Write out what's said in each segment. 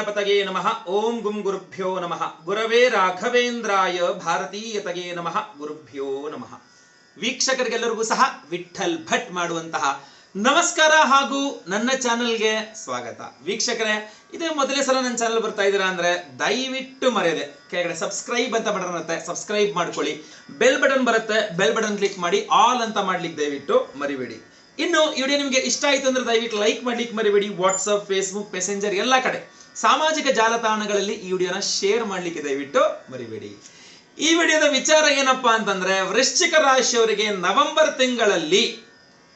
ಗಣಪತಗೆ ನಮಃ. ಓಂ ಗುಂ ಗುರುಭ್ಯೋ ನಮಃ. ಗುರವೇ ರಾಘವೇಂದ್ರಾಯ ಭಾರತೀಯತಗೆ ನಮಃ. ಗುರುಭ್ಯೋ ನಮಃ. ವೀಕ್ಷಕರಿಗೆಲ್ಲರಿಗೂ ಸಹ ವಿಠಲ್ ಭಟ್ ಮಾಡುವಂತಹ ನಮಸ್ಕಾರ ಹಾಗೂ ನನ್ನ ಚಾನೆಲ್ಗೆ ಸ್ವಾಗತ. ವೀಕ್ಷಕರೇ, ಇದೇ ಮೊದಲೇ ಸಲ ನನ್ನ ಚಾನಲ್ ಬರ್ತಾ ಇದ್ದೀರಾ ಅಂದ್ರೆ ದಯವಿಟ್ಟು ಮರೆಯದೆ. ಕೆಳಗಡೆ ಸಬ್ಸ್ಕ್ರೈಬ್ ಅಂತ ಬಟನ್ ಇರುತ್ತೆ, ಸಬ್ಸ್ಕ್ರೈಬ್ ಮಾಡ್ಕೊಳ್ಳಿ. ಬೆಲ್ ಬಟನ್ ಬರುತ್ತೆ, ಬೆಲ್ ಬಟನ್ ಕ್ಲಿಕ್ ಮಾಡಿ, ಆಲ್ ಅಂತ ಮಾಡ್ಲಿಕ್ಕೆ ದಯವಿಟ್ಟು ಮರಿಬೇಡಿ. ಇನ್ನು ಈ ವಿಡಿಯೋ ನಿಮಗೆ ಇಷ್ಟ ಆಯ್ತು ಅಂದ್ರೆ ದಯವಿಟ್ಟು ಲೈಕ್ ಮಾಡ್ಲಿಕ್ಕೆ ಮರಿಬೇಡಿ. ವಾಟ್ಸಪ್ ಫೇಸ್ಬುಕ್, ಮೆಸೆಂಜರ್, ಎಲ್ಲ ಕಡೆ. ಸಾಮಾಜಿಕ ಜಾಲತಾಣಗಳಲ್ಲಿ ಈ ವಿಡಿಯೋನ ಶೇರ್ ಮಾಡ್ಲಿಕ್ಕೆ ದಯವಿಟ್ಟು ಮರಿಬೇಡಿ. ಈ ವಿಡಿಯೋದ ವಿಚಾರ ಏನಪ್ಪಾ ಅಂತಂದ್ರೆ, ವೃಶ್ಚಿಕ ರಾಶಿಯವರಿಗೆ ನವೆಂಬರ್ ತಿಂಗಳಲ್ಲಿ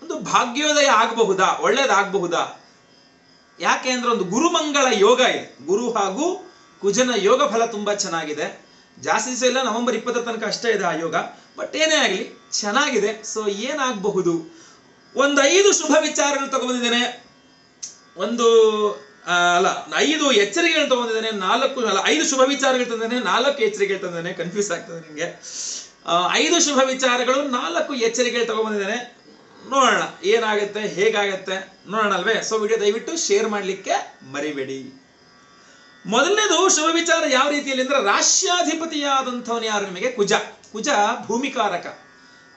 ಒಂದು ಭಾಗ್ಯೋದಯ ಆಗಬಹುದಾ? ಒಳ್ಳೇದಾಗಬಹುದಾ? ಯಾಕೆ ಅಂದ್ರೆ ಒಂದು ಗುರುಮಂಗಳ ಯೋಗ ಇದೆ. ಗುರು ಹಾಗೂ ಕುಜನ ಯೋಗ ಫಲ ತುಂಬಾ ಚೆನ್ನಾಗಿದೆ. ಜಾಸ್ತಿ ದಿವಸ ಇಲ್ಲ, ನವೆಂಬರ್ ಇಪ್ಪತ್ತರ ತನಕ ಅಷ್ಟೇ ಇದೆ ಆ ಯೋಗ. ಬಟ್ ಏನೇ ಆಗಲಿ, ಚೆನ್ನಾಗಿದೆ. ಸೊ ಏನಾಗಬಹುದು? ಒಂದು ಐದು ಶುಭ ವಿಚಾರಗಳು ತಗೊಂಡಿದ್ದೇನೆ ಒಂದು ಅಲ್ಲ, ಐದು ಎಚ್ಚರಿಕೆಗಳು ತಗೊಂಡಿದ್ದೇನೆ, ನಾಲ್ಕು, ಅಲ್ಲ, ಐದು ಶುಭ ವಿಚಾರಗಳು ತಂದಾನೆ ನಾಲ್ಕು ಎಚ್ಚರಿಕೆಗಳು ತಂದಾನೆ ಕನ್ಫ್ಯೂಸ್ ಆಗ್ತದೆ ನಿಮಗೆ. ಐದು ಶುಭ ವಿಚಾರಗಳು, ನಾಲ್ಕು ಎಚ್ಚರಿಕೆಗಳು ತಗೊಂಡ್ಬಂದಿದ್ದೇನೆ. ನೋಡೋಣ, ಏನಾಗುತ್ತೆ, ಹೇಗಾಗತ್ತೆ ನೋಡೋಣ ಅಲ್ವೇ ಸೊ ವಿಡಿಯೋ ದಯವಿಟ್ಟು ಶೇರ್ ಮಾಡಲಿಕ್ಕೆ ಮರಿಬೇಡಿ. ಮೊದಲನೇದು, ಶುಭ ವಿಚಾರ ಯಾವ ರೀತಿಯಲ್ಲಿ ಅಂದ್ರೆ, ರಾಷ್ಟ್ರಾಧಿಪತಿಯಾದಂಥವನು ಯಾರು ನಿಮಗೆ? ಕುಜ. ಕುಜ ಭೂಮಿಕಾರಕ.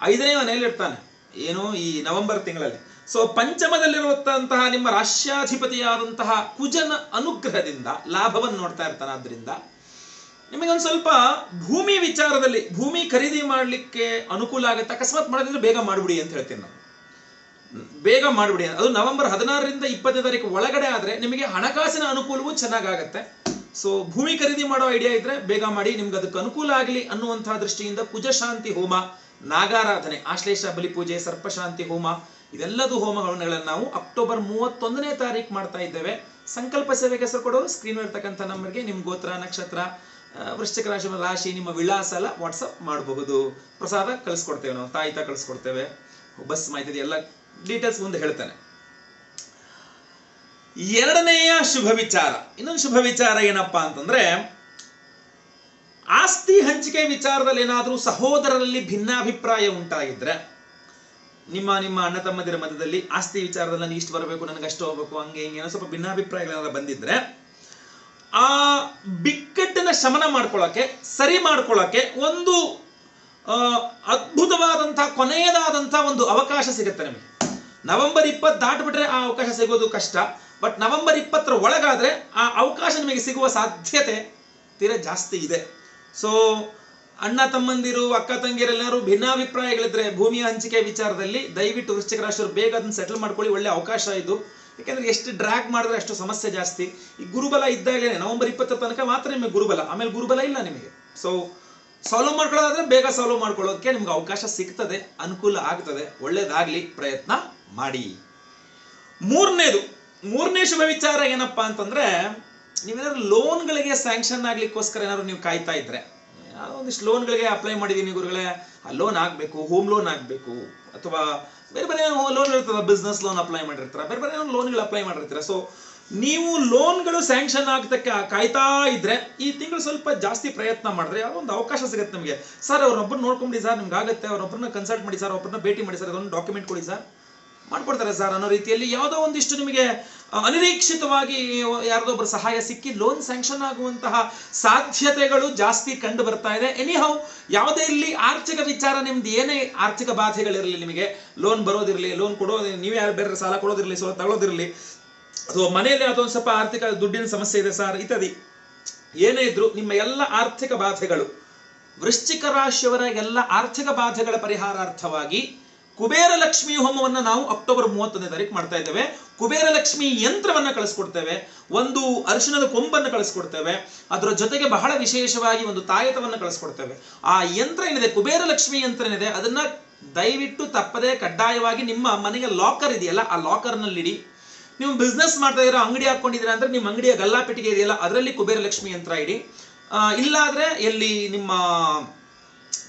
ಐದನೇ ಮನೆಯಲ್ಲಿ ಇರ್ತಾನೆ ಏನು, ಈ ನವೆಂಬರ್ ತಿಂಗಳಲ್ಲಿ. ಸೊ ಪಂಚಮದಲ್ಲಿರುವಂತಹ ನಿಮ್ಮ ರಾಷ್ಟ್ರಾಧಿಪತಿಯಾದಂತಹ ಕುಜನ ಅನುಗ್ರಹದಿಂದ ಲಾಭವನ್ನು ನೋಡ್ತಾ ಇರ್ತಾನೆ ಆದ್ರಿಂದ ನಿಮಗೊಂದು ಸ್ವಲ್ಪ ಭೂಮಿ ವಿಚಾರದಲ್ಲಿ, ಭೂಮಿ ಖರೀದಿ ಮಾಡಲಿಕ್ಕೆ ಅನುಕೂಲ ಆಗುತ್ತೆ, ಅಕಸ್ಮಾತ್ ಮಾಡೋದಿದ್ರೆ ಬೇಗ ಮಾಡಿಬಿಡಿ ಅಂತ ಹೇಳ್ತೀನಿ ನಾನು. ಬೇಗ ಮಾಡಿಬಿಡಿ. ಅದು ನವೆಂಬರ್ ಹದಿನಾರರಿಂದ ಇಪ್ಪತ್ತನೇ ತಾರೀಕು ಒಳಗಡೆ ಆದರೆ ನಿಮಗೆ ಹಣಕಾಸಿನ ಅನುಕೂಲವೂ ಚೆನ್ನಾಗಾಗತ್ತೆ. ಸೊ ಭೂಮಿ ಖರೀದಿ ಮಾಡೋ ಐಡಿಯಾ ಇದ್ರೆ ಬೇಗ ಮಾಡಿ, ನಿಮ್ಗೆ ಅದಕ್ಕೆ ಅನುಕೂಲ ಆಗಲಿ ಅನ್ನುವಂತಹ ದೃಷ್ಟಿಯಿಂದ ಕುಜಶಾಂತಿ ಹೋಮ, ನಾಗಾರಾಧನೆ, ಆಶ್ಲೇಷ, ಬಲಿಪೂಜೆ, ಸರ್ಪಶಾಂತಿ ಹೋಮ ಇದೆಲ್ಲದು ಹೋಮಗಳನ್ನು ನಾವು ಅಕ್ಟೋಬರ್ ಮೂವತ್ತೊಂದನೇ ತಾರೀಕು ಮಾಡ್ತಾ ಇದ್ದೇವೆ. ಸಂಕಲ್ಪ ಸೇವೆಗೆ ಹೆಸರು ಕೊಡೋರು ಸ್ಕ್ರೀನ್ ಇರ್ತಕ್ಕಂಥ ನಂಬರ್ಗೆ ನಿಮ್ಮ ಗೋತ್ರ, ನಕ್ಷತ್ರ ವೃಶ್ಚಿಕ ರಾಶಿ ರಾಶಿ, ನಿಮ್ಮ ವಿಳಾಸ ಎಲ್ಲ ವಾಟ್ಸಪ್ ಮಾಡಬಹುದು. ಪ್ರಸಾದ ಕಳಿಸ್ಕೊಡ್ತೇವೆ ನಾವು ತಾಯಿತ ಕಳಿಸ್ಕೊಡ್ತೇವೆ. ಬಸ್ ಮಾಹಿತಿ ಎಲ್ಲ ಡೀಟೇಲ್ಸ್ ಮುಂದೆ ಹೇಳ್ತಾನೆ. ಎರಡನೆಯ ಶುಭ ವಿಚಾರ. ಇನ್ನೊಂದು ಶುಭ ವಿಚಾರ ಏನಪ್ಪಾ ಅಂತಂದ್ರೆ, ಆಸ್ತಿ ಹಂಚಿಕೆ ವಿಚಾರದಲ್ಲಿ ಏನಾದರೂ ಸಹೋದರರಲ್ಲಿ ಭಿನ್ನಾಭಿಪ್ರಾಯ ಉಂಟಾಗಿದ್ರೆ ನಿಮ್ಮ ನಿಮ್ಮ ಅಣ್ಣ ತಮ್ಮದಿರ ಮಧ್ಯದಲ್ಲಿ ಆಸ್ತಿ ವಿಚಾರದಲ್ಲಿ ನನಗೆ ಇಷ್ಟು ಬರಬೇಕು, ನನಗೆ ಅಷ್ಟು ಹೋಗ್ಬೇಕು, ಹಂಗೆ ಹಿಂಗೆ ಏನೋ ಸ್ವಲ್ಪ ಭಿನ್ನಾಭಿಪ್ರಾಯಗಳೆಲ್ಲ ಬಂದಿದ್ರೆ ಆ ಬಿಕ್ಕಟ್ಟನ್ನ ಶಮನ ಮಾಡ್ಕೊಳ್ಳೋಕೆ, ಸರಿ ಮಾಡ್ಕೊಳ್ಳೋಕೆ ಒಂದು ಅದ್ಭುತವಾದಂತಹ ಕೊನೆಯದಾದಂತಹ ಒಂದು ಅವಕಾಶ ಸಿಗುತ್ತೆ ನಿಮಗೆ. ನವೆಂಬರ್ ಇಪ್ಪತ್ತು ದಾಟ್ಬಿಟ್ರೆ ಆ ಅವಕಾಶ ಸಿಗೋದು ಕಷ್ಟ, ಬಟ್ ನವೆಂಬರ್ ಇಪ್ಪತ್ತರ ಒಳಗಾದ್ರೆ ಆ ಅವಕಾಶ ನಿಮಗೆ ಸಿಗುವ ಸಾಧ್ಯತೆ ತೀರಾ ಜಾಸ್ತಿ ಇದೆ. ಸೊ ಅಣ್ಣ ತಮ್ಮಂದಿರು, ಅಕ್ಕ ತಂಗಿರೆಲ್ಲರೂ ಭಿನ್ನಾಭಿಪ್ರಾಯಗಳಿದ್ರೆ ಭೂಮಿಯ ಹಂಚಿಕೆ ವಿಚಾರದಲ್ಲಿ ದಯವಿಟ್ಟು ವೃಶ್ಚಿಕ ರಾಶಿಯವರು ಬೇಗ ಅದನ್ನ ಸೆಟಲ್ ಮಾಡ್ಕೊಳ್ಳಿ, ಒಳ್ಳೆ ಅವಕಾಶ ಇದು. ಯಾಕೆಂದ್ರೆ ಎಷ್ಟು ಡ್ರ್ಯಾಕ್ ಮಾಡಿದ್ರೆ ಅಷ್ಟು ಸಮಸ್ಯೆ ಜಾಸ್ತಿ. ಈ ಗುರುಬಲ ಇದ್ದಾಗಲೇ ನವೆಂಬರ್ ಇಪ್ಪತ್ತರ ತನಕ ಮಾತ್ರ ನಿಮಗೆ ಗುರುಬಲ, ಆಮೇಲೆ ಗುರುಬಲ ಇಲ್ಲ ನಿಮಗೆ. ಸೊ ಸಾಲ್ವ್ ಮಾಡ್ಕೊಳ್ಳೋದಾದ್ರೆ ಬೇಗ ಸಾಲ್ವ್ ಮಾಡ್ಕೊಳ್ಳೋದಕ್ಕೆ ನಿಮ್ಗೆ ಅವಕಾಶ ಸಿಗ್ತದೆ, ಅನುಕೂಲ ಆಗ್ತದೆ. ಒಳ್ಳೇದಾಗ್ಲಿ, ಪ್ರಯತ್ನ ಮಾಡಿ. ಮೂರನೇದು, ಮೂರನೇ ಶುಭ ವಿಚಾರ ಏನಪ್ಪಾ ಅಂತಂದ್ರೆ ನೀವೇನಾದ್ರು ಲೋನ್ಗಳಿಗೆ ಸ್ಯಾಂಕ್ಷನ್ ಆಗ್ಲಿಕ್ಕೋಸ್ಕರ ಏನಾದ್ರು ನೀವು ಕಾಯ್ತಾ ಇದ್ರೆ. ಒಂದಿಷ್ಟು ಲೋನ್ಗಳಿಗೆ ಅಪ್ಲೈ ಮಾಡಿದ್ದೀನಿ ಗುರುಗಳೇ. ಆ ಲೋನ್ ಆಗಬೇಕು ಹೋಮ್ ಲೋನ್ ಆಗಬೇಕು, ಅಥವಾ ಬೇರೆ ಬೇರೆ ಲೋನ್ ಇರ್ತದೆ ಬಿಸ್ನೆಸ್ ಲೋನ್ ಅಪ್ಲೈ ಮಾಡಿರ್ತಾರೆ, ಬೇರೆ ಬೇರೆ ಲೋನ್ಗಳು ಅಪ್ಲೈ ಮಾಡಿರ್ತೀರ. ಸೊ ನೀವು ಲೋನ್ಗಳು ಸ್ಯಾಂಕ್ಷನ್ ಆಗ್ತಕ್ಕೆ ಕಾಯ್ತಾ ಇದ್ರೆ ಈ ತಿಂಗಳು ಸ್ವಲ್ಪ ಜಾಸ್ತಿ ಪ್ರಯತ್ನ ಮಾಡಿದ್ರೆ ಯಾವುದೋ ಒಂದು ಅವಕಾಶ ಸಿಗುತ್ತೆ ನಿಮಗೆ. ಸರ್ ಅವ್ರೊಬ್ಬರು ನೋಡ್ಕೊಂಬಿಡಿ ಸರ್ ನಿಮ್ಗೆ ಆಗುತ್ತೆ ಅವ್ರೊಬ್ಬರನ್ನ ಕನ್ಸಲ್ಟ್ ಮಾಡಿ ಸರ್ ಒಬ್ಬರನ್ನ ಭೇಟಿ ಮಾಡಿ ಸರ್ ಅದೊಂದು ಡಾಕ್ಯುಮೆಂಟ್ ಕೊಡಿ ಸರ್ ಮಾಡ್ಕೊಡ್ತಾರೆ ಸರ್ ಅನ್ನೋ ರೀತಿಯಲ್ಲಿ ಯಾವುದೋ ಒಂದಿಷ್ಟು ನಿಮಗೆ ಅನಿರೀಕ್ಷಿತವಾಗಿ ಯಾರದೋ ಒಬ್ಬರ ಸಹಾಯ ಸಿಕ್ಕಿ ಲೋನ್ ಸ್ಯಾಂಕ್ಷನ್ ಆಗುವಂತಹ ಸಾಧ್ಯತೆಗಳು ಜಾಸ್ತಿ ಕಂಡು ಬರ್ತಾ ಇದೆ. ಎನಿಹೌ ಯಾವುದೇ ಇಲ್ಲಿ ಆರ್ಥಿಕ ವಿಚಾರ ನಿಮ್ದು ಏನೇ ಆರ್ಥಿಕ ಬಾಧೆಗಳಿರಲಿ ನಿಮಗೆ ಲೋನ್ ಬರೋದಿರಲಿ ಲೋನ್ ಕೊಡೋದು, ನೀವು ಯಾರು ಬೇರೆ ಸಾಲ ಕೊಡೋದಿರಲಿ, ಸ್ವಲ್ಪ ತಗೊಳ್ಳೋದಿರಲಿ ಅಥವಾ ಮನೆಯಲ್ಲಿ ಅದೊಂದು ಸ್ವಲ್ಪ ಆರ್ಥಿಕ ದುಡ್ಡಿನ ಸಮಸ್ಯೆ ಇದೆ ಸರ್, ಇತ್ಯಾದಿ, ಏನೇ ಇದ್ರು ನಿಮ್ಮ ಎಲ್ಲ ಆರ್ಥಿಕ ಬಾಧೆಗಳು, ವೃಶ್ಚಿಕ ರಾಶಿಯವರ ಎಲ್ಲ ಆರ್ಥಿಕ ಬಾಧೆಗಳ ಪರಿಹಾರಾರ್ಥವಾಗಿ ಕುಬೇರ ಲಕ್ಷ್ಮಿ ಹೋಮವನ್ನು ನಾವು ಅಕ್ಟೋಬರ್ ಮೂವತ್ತೊಂದನೇ ತಾರೀಕು ಮಾಡ್ತಾ ಇದ್ದೇವೆ. ಕುಬೇರ ಲಕ್ಷ್ಮಿ ಯಂತ್ರವನ್ನ ಕಳಿಸ್ಕೊಡ್ತೇವೆ. ಒಂದು ಅರಿಶಿನದ ಕೊಂಬನ್ನು ಕಳಿಸ್ಕೊಡ್ತೇವೆ. ಅದರ ಜೊತೆಗೆ ಬಹಳ ವಿಶೇಷವಾಗಿ ಒಂದು ತಾಯತವನ್ನು ಕಳಿಸ್ಕೊಡ್ತೇವೆ. ಆ ಯಂತ್ರ ಏನಿದೆ, ಕುಬೇರ ಲಕ್ಷ್ಮಿ ಯಂತ್ರ ಏನಿದೆ, ಅದನ್ನ ದಯವಿಟ್ಟು ತಪ್ಪದೆ ಕಡ್ಡಾಯವಾಗಿ ನಿಮ್ಮ ಮನೆಗೆ ಲಾಕರ್ ಇದೆಯಲ್ಲ, ಆ ಲಾಕರ್ನಲ್ಲಿ ಇಡಿ ನೀವು ಬಿಸ್ನೆಸ್ ಮಾಡ್ತಾ ಇದ್ದೀರಾ ಅಂಗಡಿ ಹಾಕೊಂಡಿದ್ದೀರಾ ಅಂದ್ರೆ ನಿಮ್ಮ ಅಂಗಡಿಯ ಗಲ್ಲಾಪೆಟ್ಟಿಗೆ ಇದೆಯಲ್ಲ, ಅದರಲ್ಲಿ ಕುಬೇರ ಲಕ್ಷ್ಮಿ ಯಂತ್ರ ಇಡಿ. ಇಲ್ಲಾದ್ರೆ ಎಲ್ಲಿ ನಿಮ್ಮ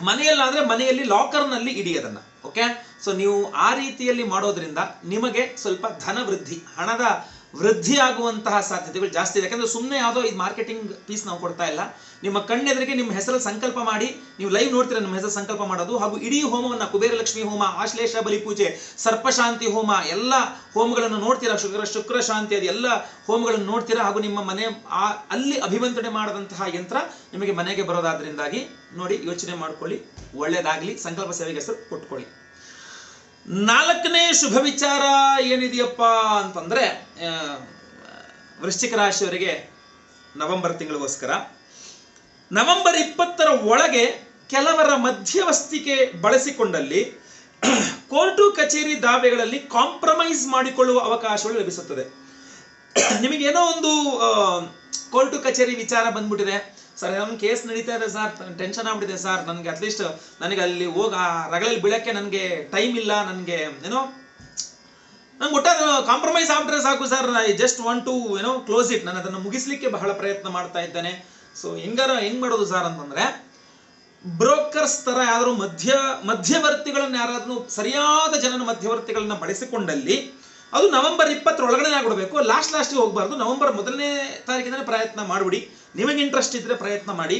ಮನೆಯಲ್ಲಾದ್ರೆ ಮನೆಯಲ್ಲಿ ಲಾಕರ್ನಲ್ಲಿ ಇಡಿ ಅದನ್ನ ಓಕೆ ಸೊ ನೀವು ಆ ರೀತಿಯಲ್ಲಿ ಮಾಡೋದ್ರಿಂದ ನಿಮಗೆ ಸ್ವಲ್ಪ ಧನ ವೃದ್ಧಿ, ಹಣದ ವೃದ್ಧಿಯಾಗುವಂತಹ ಸಾಧ್ಯತೆಗಳು ಜಾಸ್ತಿ ಇದೆ. ಯಾಕಂದ್ರೆ ಸುಮ್ಮನೆ ಯಾವುದೋ ಇದು ಮಾರ್ಕೆಟಿಂಗ್ ಪೀಸ್ ನಾವು ಕೊಡ್ತಾ ಇಲ್ಲ. ನಿಮ್ಮ ಕಣ್ಣೆದರಿಗೆ ನಿಮ್ಮ ಹೆಸರಲ್ಲಿ ಸಂಕಲ್ಪ ಮಾಡಿ, ನೀವು ಲೈವ್ ನೋಡ್ತೀರಾ ನಿಮ್ಮ ಹೆಸರು ಸಂಕಲ್ಪ ಮಾಡೋದು. ಹಾಗೂ ಇಡೀ ಹೋಮವನ್ನು ಕುಬೇರ ಲಕ್ಷ್ಮಿ ಹೋಮ, ಆಶ್ಲೇಷ ಬಲಿ ಪೂಜೆ, ಸರ್ಪಶಾಂತಿ ಹೋಮ, ಎಲ್ಲ ಹೋಮಗಳನ್ನು ನೋಡ್ತೀರಾ? ಶುಕ್ರ ಶುಕ್ರ ಶಾಂತಿ, ಅದು ಎಲ್ಲ ಹೋಮಗಳನ್ನು ನೋಡ್ತೀರಾ? ಹಾಗೂ ನಿಮ್ಮ ಮನೆ, ಆ, ಅಲ್ಲಿ ಅಭಿವಂತನೆ ಮಾಡದಂತಹ ಯಂತ್ರ ನಿಮಗೆ ಮನೆಗೆ ಬರೋದಾದ್ರಿಂದಾಗಿ ನೋಡಿ ಯೋಚನೆ ಮಾಡ್ಕೊಳ್ಳಿ. ಒಳ್ಳೇದಾಗ್ಲಿ. ಸಂಕಲ್ಪ ಸೇವೆಗೆ ಹೆಸರು ಕೊಟ್ಕೊಳ್ಳಿ. ನಾಲ್ಕನೇ ಶುಭ ವಿಚಾರ ಏನಿದೆಯಪ್ಪ ಅಂತಂದ್ರೆ ವೃಶ್ಚಿಕ ರಾಶಿಯವರಿಗೆ ನವೆಂಬರ್ ತಿಂಗಳಿಗೋಸ್ಕರ. ನವೆಂಬರ್ ಇಪ್ಪತ್ತರ ಒಳಗೆ ಕೆಲವರ ಮಧ್ಯವಸ್ತಿಕೆ ಬಳಸಿಕೊಂಡಲ್ಲಿ ಕೋರ್ಟು ಕಚೇರಿ ದಾವೆಗಳಲ್ಲಿ ಕಾಂಪ್ರಮೈಸ್ ಮಾಡಿಕೊಳ್ಳುವ ಅವಕಾಶಗಳು ಲಭಿಸುತ್ತದೆ. ನಿಮಗೇನೋ ಒಂದು ಕೋರ್ಟು ಕಚೇರಿ ವಿಚಾರ ಬಂದ್ಬಿಟ್ಟಿದೆ. ಸರ್ ನಮ್ಮ ಕೇಸ್ ನಡೀತಾ ಇದೆ ಸರ್. ಟೆನ್ಷನ್ ಆಗ್ಬಿಟ್ಟಿದೆ ಸರ್. ನನಗೆ ಅಟ್ಲೀಸ್ಟ್ ನನಗೆ ಅಲ್ಲಿ ಹೋಗ, ಆ ರಗಳಲ್ಲಿ ಬೀಳಕ್ಕೆ ನನಗೆ ಟೈಮ್ ಇಲ್ಲ, ನನಗೆ ಏನೋ ನಂಗೆ ಒಟ್ಟ ಕಾಂಪ್ರಮೈಸ್ ಆಗ್ಬಿಟ್ರೆ ಸಾಕು sir. I just want to ಏನೋ ಕ್ಲೋಸ್ ಇಟ್ ನಾನು ಅದನ್ನು ಮುಗಿಸ್ಲಿಕ್ಕೆ ಬಹಳ ಪ್ರಯತ್ನ ಮಾಡ್ತಾ ಇದ್ದೇನೆ. ಸೊ ಹೆಂಗಾರ ಹೆಂಗ್ ಮಾಡೋದು ಸರ್ ಅಂತಂದ್ರೆ ಬ್ರೋಕರ್ಸ್ ತರ ಯಾರು ಮಧ್ಯ, ಮಧ್ಯವರ್ತಿಗಳನ್ನ ಯಾರಾದ್ರೂ ಸರಿಯಾದ ಜನನ ಮಧ್ಯವರ್ತಿಗಳನ್ನ ಬಳಸಿಕೊಂಡಲ್ಲಿ ಅದು ನವೆಂಬರ್ ಇಪ್ಪತ್ತರೊಳಗಡೆ ಆಗ್ಬಿಡ್ಬೇಕು. ಲಾಸ್ಟ್ ಲಾಸ್ಟ್ಗೆ ಹೋಗ್ಬಾರ್ದು. ನವೆಂಬರ್ ಮೊದಲನೇ ತಾರೀಕಿನ ಪ್ರಯತ್ನ ಮಾಡ್ಬಿಡಿ. ನಿಮಗೆ ಇಂಟ್ರೆಸ್ಟ್ ಇದ್ರೆ ಪ್ರಯತ್ನ ಮಾಡಿ.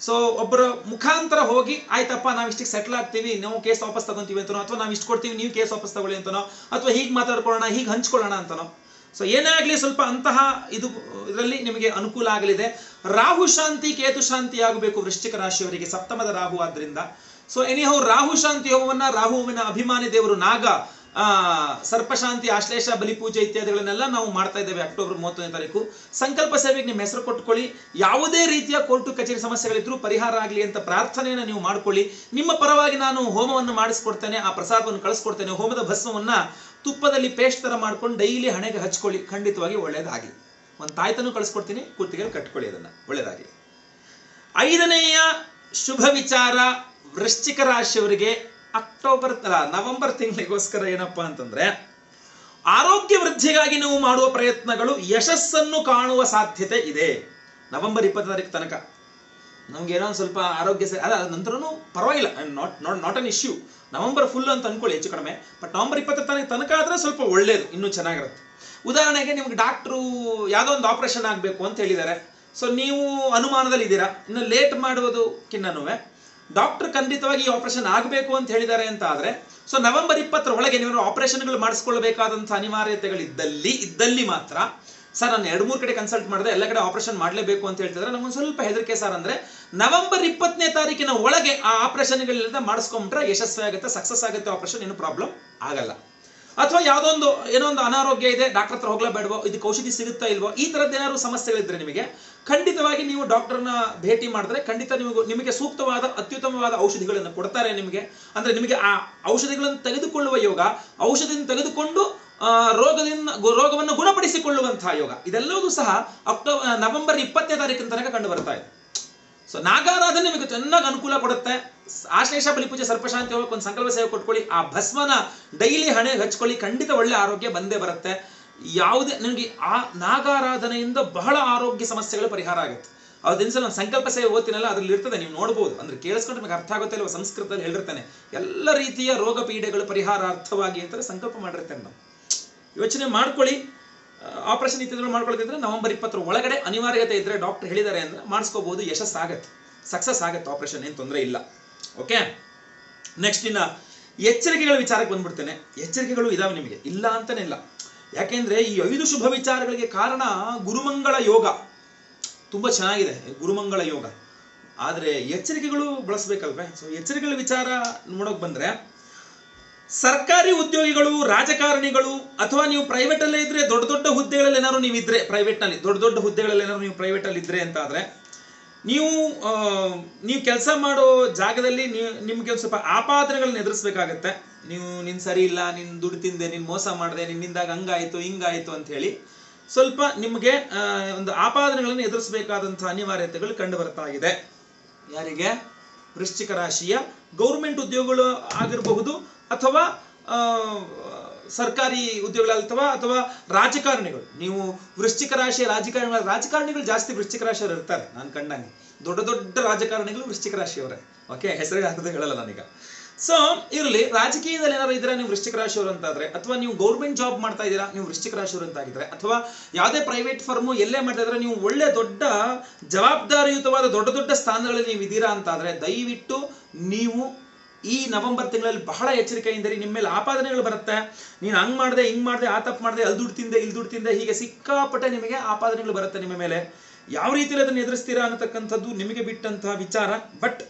ಸೊ ಒಬ್ಬರ ಮುಖಾಂತರ ಹೋಗಿ, ಆಯ್ತಪ್ಪ, ನಾವು ಇಷ್ಟಿಗೆ ಸೆಟ್ಲ್ ಆಗ್ತೀವಿ, ನಾವು ಕೇಸ್ ವಾಪಸ್ ತಗೊಂತೀವಿ ಅಂತನೋ, ಅಥವಾ ನಾವು ಇಷ್ಟು ಕೊಡ್ತೀವಿ, ನೀವು ಕೇಸ್ ವಾಪಸ್ ತಗೊಳ್ಳಿ ಅಂತನೋ, ಅಥವಾ ಹೀಗೆ ಮಾತಾಡ್ಕೊಳ್ಳೋಣ, ಹೀಗೆ ಹಂಚ್ಕೊಳ್ಳೋಣ ಅಂತನೋ. ಸೊ ಏನೇ ಆಗಲಿ ಸ್ವಲ್ಪ ಅಂತಹ ಇದು, ಇದರಲ್ಲಿ ನಿಮಗೆ ಅನುಕೂಲ ಆಗಲಿದೆ. ರಾಹು ಶಾಂತಿ, ಕೇತು ಶಾಂತಿ ಆಗಬೇಕು ವೃಶ್ಚಿಕ ರಾಶಿಯವರಿಗೆ ಸಪ್ತಮದ ರಾಹು ಆದ್ದರಿಂದ ಸೊ ಎನಿಹೌ ರಾಹು ಶಾಂತಿ ಹೋಮವನ್ನು ರಾಹುವಿನ ಅಭಿಮಾನಿ ದೇವರು ನಾಗ ಸರ್ಪಶಾಂತಿ ಆಶ್ಲೇಷ ಬಲಿಪೂಜೆ ಇತ್ಯಾದಿಗಳನ್ನೆಲ್ಲ ನಾವು ಮಾಡ್ತಾ ಇದ್ದೇವೆ ಅಕ್ಟೋಬರ್ ಮೂವತ್ತನೇ ತಾರೀಕು. ಸಂಕಲ್ಪ ಸೇವೆಗೆ ನಿಮ್ಮ ಹೆಸರು ಕೊಟ್ಕೊಳ್ಳಿ. ಯಾವುದೇ ರೀತಿಯ ಕೋರ್ಟು ಕಚೇರಿ ಸಮಸ್ಯೆಗಳಿದ್ರು ಪರಿಹಾರ ಆಗಲಿ ಅಂತ ಪ್ರಾರ್ಥನೆಯನ್ನು ನೀವು ಮಾಡ್ಕೊಳ್ಳಿ. ನಿಮ್ಮ ಪರವಾಗಿ ನಾನು ಹೋಮವನ್ನು ಮಾಡಿಸ್ಕೊಡ್ತೇನೆ, ಆ ಪ್ರಸಾದವನ್ನು ಕಳಿಸ್ಕೊಡ್ತೇನೆ, ಹೋಮದ ಭಸ್ಮವನ್ನ ತುಪ್ಪದಲ್ಲಿ ಪೇಸ್ಟ್ ತರ ಮಾಡ್ಕೊಂಡು ಡೈಲಿ ಹಣೆಗೆ ಹಚ್ಕೊಳ್ಳಿ. ಖಂಡಿತವಾಗಿ ಒಳ್ಳೇದಾಗಲಿ. ಒಂದು ತಾಯ್ತನೂ ಕಳಿಸ್ಕೊಡ್ತೀನಿ ಕುರ್ತಿಗೆ ಕಟ್ಕೊಳ್ಳಿ ಅದನ್ನ. ಒಳ್ಳೇದಾಗಲಿ. ಐದನೆಯ ಶುಭ ವಿಚಾರ ವೃಶ್ಚಿಕ ರಾಶಿಯವರಿಗೆ ಅಕ್ಟೋಬರ್ ನವೆಂಬರ್ ತಿಂಗಳಿಗೋಸ್ಕರ ಏನಪ್ಪಾ ಅಂತಂದ್ರೆ, ಆರೋಗ್ಯ ವೃದ್ಧಿಗಾಗಿ ನೀವು ಮಾಡುವ ಪ್ರಯತ್ನಗಳು ಯಶಸ್ಸನ್ನು ಕಾಣುವ ಸಾಧ್ಯತೆ ಇದೆ. ನವೆಂಬರ್ ಇಪ್ಪತ್ತು ತಾರೀಕು ತನಕ. ನಮ್ಗೆ ಏನೋ ಸ್ವಲ್ಪ ಆರೋಗ್ಯ ಸರಿ ಅದ ನಂತರನೂ ಪರವಾಗಿಲ್ಲ not not not an issue November full ಅಂತ ಅನ್ಕೊಳ್ಳಿ ಹೆಚ್ಚು ಕಡಿಮೆ ಬಟ್ ನವೆಂಬರ್ ಇಪ್ಪತ್ತರ ತಾರೀಕು ತನಕ ಆದ್ರೆ ಸ್ವಲ್ಪ ಒಳ್ಳೇದು, ಇನ್ನೂ ಚೆನ್ನಾಗಿರುತ್ತೆ. ಉದಾಹರಣೆಗೆ ನಿಮ್ಗೆ ಡಾಕ್ಟ್ರು ಯಾವುದೋ ಒಂದು ಆಪರೇಷನ್ ಆಗಬೇಕು ಅಂತ ಹೇಳಿದ್ದಾರೆ. ಸೊ ನೀವು ಅನುಮಾನದಲ್ಲಿ ಇದ್ದೀರಾ ಇನ್ನು ಲೇಟ್ ಮಾಡುವುದಕ್ಕಿನ್ನೂ ಡಾಕ್ಟರ್ ಖಂಡಿತವಾಗಿ ಈ ಆಪರೇಷನ್ ಆಗಬೇಕು ಅಂತ ಹೇಳಿದ್ದಾರೆ ಅಂತ ಆದರೆ ಸೊ ನವೆಂಬರ್ ಇಪ್ಪತ್ತರ ಒಳಗೆ ನೀವು ಆಪರೇಷನ್ಗಳು ಮಾಡಿಸ್ಕೊಳ್ಬೇಕಾದಂಥ ಅನಿವಾರ್ಯತೆಗಳಿದ್ದಲ್ಲಿ, ಇದ್ದಲ್ಲಿ ಮಾತ್ರ ಸರ್, ನಾನು ಎರಡು ಮೂರು ಕಡೆ ಕನ್ಸಲ್ಟ್ ಮಾಡಿದೆ, ಎಲ್ಲ ಕಡೆ ಆಪರೇಷನ್ ಮಾಡಲೇಬೇಕು ಅಂತ ಹೇಳ್ತಿದ್ರೆ ನಮ್ಗೊಂದು ಸ್ವಲ್ಪ ಹೆದರಿಕೆ ಸರ್ ಅಂದರೆ, ನವೆಂಬರ್ ಇಪ್ಪತ್ತನೇ ತಾರೀಕಿನ ಒಳಗೆ ಆ ಆಪರೇಷನ್ಗಳಿಂದ ಮಾಡಿಸ್ಕೊಂಡ್ರೆ ಯಶಸ್ವಿ ಆಗುತ್ತೆ ಸಕ್ಸಸ್ ಆಗುತ್ತೆ ಆಪರೇಷನ್ ಏನು ಪ್ರಾಬ್ಲಮ್ ಆಗಲ್ಲ. ಅಥವಾ ಯಾವುದೊಂದು ಏನೋ ಒಂದು ಅನಾರೋಗ್ಯ ಇದೆ, ಡಾಕ್ಟರ್ ಹತ್ರ ಹೋಗ್ಲೇಬೇಡವೋ, ಇದಕ್ಕೆ ಔಷಧಿ ಸಿಗುತ್ತಾ ಇಲ್ವೋ, ಈ ತರದ್ದು ಏನಾದ್ರು ಸಮಸ್ಯೆಗಳಿದ್ರೆ ನಿಮಗೆ ಖಂಡಿತವಾಗಿ ನೀವು ಡಾಕ್ಟರ್ನ ಭೇಟಿ ಮಾಡಿದ್ರೆ ಖಂಡಿತ ನಿಮಗೆ ನಿಮಗೆ ಸೂಕ್ತವಾದ ಅತ್ಯುತ್ತಮವಾದ ಔಷಧಿಗಳನ್ನು ಕೊಡ್ತಾರೆ ನಿಮಗೆ. ಅಂದರೆ ನಿಮಗೆ ಆ ಔಷಧಿಗಳನ್ನು ತೆಗೆದುಕೊಳ್ಳುವ ಯೋಗ, ಔಷಧಿಯನ್ನು ತೆಗೆದುಕೊಂಡು ರೋಗದಿಂದ ರೋಗವನ್ನು ಗುಣಪಡಿಸಿಕೊಳ್ಳುವಂತಹ ಯೋಗ. ಇದೆಲ್ಲವೂ ಸಹ ಅಕ್ಟೋಬರ್ ನವೆಂಬರ್ ಇಪ್ಪತ್ತನೇ ತಾರೀಕಿನ ತನಕ ಕಂಡು ಬರ್ತಾ ಇದೆ. ಸೊ ನಾಗಾರಾಧನೆ ನಿಮಗೆ ಚೆನ್ನಾಗಿ ಅನುಕೂಲ ಕೊಡುತ್ತೆ. ಆಶ್ಲೇಷ ಬಲಿಪೂಜೆ ಸರ್ಪಶಾಂತಿ ಹೋಗಕ್ಕೆ ಒಂದು ಸಂಕಲ್ಪ ಸೇವೆ ಕೊಟ್ಕೊಳ್ಳಿ. ಆ ಭಸ್ಮನ ಡೈಲಿ ಹಣೆ ಹಚ್ಕೊಳ್ಳಿ. ಖಂಡಿತ ಒಳ್ಳೆ ಆರೋಗ್ಯ ಬಂದೇ ಬರುತ್ತೆ. ಯಾವುದೇ ನನಗೆ ಆ ನಾಗಾರಾಧನೆಯಿಂದ ಬಹಳ ಆರೋಗ್ಯ ಸಮಸ್ಯೆಗಳು ಪರಿಹಾರ ಆಗುತ್ತೆ. ದಿನಸ ನಾನು ಸಂಕಲ್ಪ ಸೇವೆ ಓದ್ತೀನಲ್ಲ, ಅದ್ರಲ್ಲಿ ಇರ್ತದೆ, ನೀವು ನೋಡ್ಬೋದು. ಅಂದ್ರೆ ಕೇಳಿಸ್ಕೊಂಡು ನಿಮಗೆ ಅರ್ಥ ಆಗುತ್ತೆ ಇಲ್ವ? ಸಂಸ್ಕೃತದಲ್ಲಿ ಹೇಳಿರ್ತಾನೆ ಎಲ್ಲ ರೀತಿಯ ರೋಗ ಪೀಡೆಗಳು ಪರಿಹಾರಾರ್ಥವಾಗಿ ಅಂತಾರೆ, ಸಂಕಲ್ಪ ಮಾಡಿರ್ತೇನೆ ನಾವು. ಯೋಚನೆ ಮಾಡ್ಕೊಳ್ಳಿ. ಆಪರೇಷನ್ ಇತ್ಯಾದಿಗಳು ಮಾಡ್ಕೊಳ್ಳೋದಿದ್ರೆ ನವೆಂಬರ್ ಇಪ್ಪತ್ತರ ಒಳಗಡೆ ಅನಿವಾರ್ಯತೆ ಇದ್ರೆ ಡಾಕ್ಟರ್ ಹೇಳಿದ್ದಾರೆ ಅಂದ್ರೆ ಮಾಡಿಸ್ಕೋಬಹುದು ಯಶಸ್ಸಾಗತ್ತೆ ಸಕ್ಸಸ್ ಆಗತ್ತೆ, ಆಪರೇಷನ್, ಏನು ತೊಂದರೆ ಇಲ್ಲ. ಓಕೆ? ನೆಕ್ಸ್ಟ್ ಇನ್ನ ಎಚ್ಚರಿಕೆಗಳ ವಿಚಾರಕ್ಕೆ ಬಂದ್ಬಿಡ್ತೇನೆ. ಎಚ್ಚರಿಕೆಗಳು ಇದಾವೆ ನಿಮಗೆ. ಇಲ್ಲ ಅಂತಾನೆ ಇಲ್ಲ. ಯಾಕೆಂದ್ರೆ ಈ ಐದು ಶುಭ ವಿಚಾರಗಳಿಗೆ ಕಾರಣ ಗುರುಮಂಗಳ ಯೋಗ. ತುಂಬಾ ಚೆನ್ನಾಗಿದೆ ಗುರುಮಂಗಳ ಯೋಗ. ಆದರೆ ಎಚ್ಚರಿಕೆಗಳು ಬಳಸ್ಬೇಕಲ್ವೇ? ಸೊ ಎಚ್ಚರಿಕೆಗಳ ವಿಚಾರ ನೋಡೋಕೆ ಬಂದ್ರೆ, ಸರ್ಕಾರಿ ಉದ್ಯೋಗಿಗಳು, ರಾಜಕಾರಣಿಗಳು, ಅಥವಾ ನೀವು ಪ್ರೈವೇಟ್ ಅಲ್ಲೇ ಇದ್ರೆ ದೊಡ್ಡ ದೊಡ್ಡ ಹುದ್ದೆಗಳಲ್ಲಿ ಏನಾದ್ರು ಪ್ರೈವೇಟ್ನಲ್ಲಿ ದೊಡ್ಡ ದೊಡ್ಡ ಹುದ್ದೆಗಳಲ್ಲಿ ಏನಾದ್ರು ನೀವು ಪ್ರೈವೇಟ್ ಅಲ್ಲಿ ಇದ್ರೆ ಅಂತ ಆದ್ರೆ ನೀವು ನೀವು ಕೆಲಸ ಮಾಡೋ ಜಾಗದಲ್ಲಿ ನೀವು ನಿಮಗೆ ಒಂದು ಸ್ವಲ್ಪ ಆಪಾದನೆಗಳನ್ನ ಎದುರಿಸ್ಬೇಕಾಗತ್ತೆ. ನೀವು ನಿನ್ನ ಸರಿ ಇಲ್ಲ ನಿನ್ನ ದುಡ್ಡು ತಿಂದೆ ನಿನ್ನ ಮೋಸ ಮಾಡಿದೆ ನಿನ್ನಿಂದಾಗ ಹಂಗಾಯಿತು, ಹಿಂಗಾಯಿತು ಅಂತ ಹೇಳಿ ಸ್ವಲ್ಪ ನಿಮಗೆ ಒಂದು ಆಪಾದನೆಗಳನ್ನು ಎದುರಿಸಬೇಕಾದಂಥ ಅನಿವಾರ್ಯತೆಗಳು ಕಂಡು ಬರ್ತಾ ಇದೆ ಯಾರಿಗೆ? ವೃಶ್ಚಿಕ ರಾಶಿಯ ಗೌರ್ಮೆಂಟ್ ಉದ್ಯೋಗಗಳು ಆಗಿರಬಹುದು ಅಥವಾ ಸರ್ಕಾರಿ ಉದ್ಯೋಗಗಳಲ್ಲಿ ಅಥವಾ ರಾಜಕಾರಣಿಗಳು. ನೀವು ವೃಶ್ಚಿಕ ರಾಶಿಯ ರಾಜಕಾರಣಿಗಳ, ರಾಜಕಾರಣಿಗಳು ಜಾಸ್ತಿ ವೃಶ್ಚಿಕ ರಾಶಿಯವರು ಇರ್ತಾರೆ ನಾನು ಕಂಡಂಗೆ. ದೊಡ್ಡ ದೊಡ್ಡ ರಾಜಕಾರಣಿಗಳು ವೃಶ್ಚಿಕ ರಾಶಿಯವರೇ. ಓಕೆ ಅರ್ಥ ಹೇಳಲ್ಲ ನಾನೀಗ. ಸೊ ಇರಲಿ, ರಾಜಕೀಯದಲ್ಲಿ ಏನಾದ್ರು ಇದ್ರೆ ನೀವು ವೃಶ್ಚಿಕ ರಾಶಿಯವರು ಅಂತಾದ್ರೆ, ಅಥವಾ ನೀವು ಗೌರ್ಮೆಂಟ್ ಜಾಬ್ ಮಾಡ್ತಾ ಇದ್ದೀರಾ, ನೀವು ವೃಶ್ಚಿಕ ರಾಶಿಯವರು ಅಂತ ಆಗಿದ್ರೆ ಅಥವಾ ಯಾವುದೇ ಪ್ರೈವೇಟ್ ಫರ್ಮು ಎಲ್ಲೇ ಮಾಡ್ತಾ ಇದ್ರೆ ನೀವು ಒಳ್ಳೆ ದೊಡ್ಡ ಜವಾಬ್ದಾರಿಯುತವಾದ ದೊಡ್ಡ ದೊಡ್ಡ ಸ್ಥಾನಗಳಲ್ಲಿ ನೀವು ಇದ್ದೀರಾ ಅಂತಾದ್ರೆ, ದಯವಿಟ್ಟು ನೀವು ಈ ನವೆಂಬರ್ ತಿಂಗಳಲ್ಲಿ ಬಹಳ ಎಚ್ಚರಿಕೆ ಇರಿ. ನಿಮ್ಮ ಮೇಲೆ ಆಪಾದನೆಗಳು ಬರುತ್ತೆ. ನೀನು ಹಂಗೆ ಮಾಡಿದೆ, ಹಿಂಗೆ ಮಾಡಿದೆ, ಆ ತಪ್ಪು ಮಾಡಿದೆ, ಅಲ್ಲಿ ತಿಂದೆ, ಇಲ್ಲಿ ತಿಂದೆ, ಹೀಗೆ ಸಿಕ್ಕಾಪಟ್ಟೆ ನಿಮಗೆ ಆಪಾದನೆಗಳು ಬರುತ್ತೆ ನಿಮ್ಮ ಮೇಲೆ. ಯಾವ ರೀತಿಯಲ್ಲಿ ಅದನ್ನು ಎದುರಿಸ್ತೀರಾ ಅನ್ನತಕ್ಕಂಥದ್ದು ನಿಮಗೆ ಬಿಟ್ಟಂತಹ ವಿಚಾರ. ಬಟ್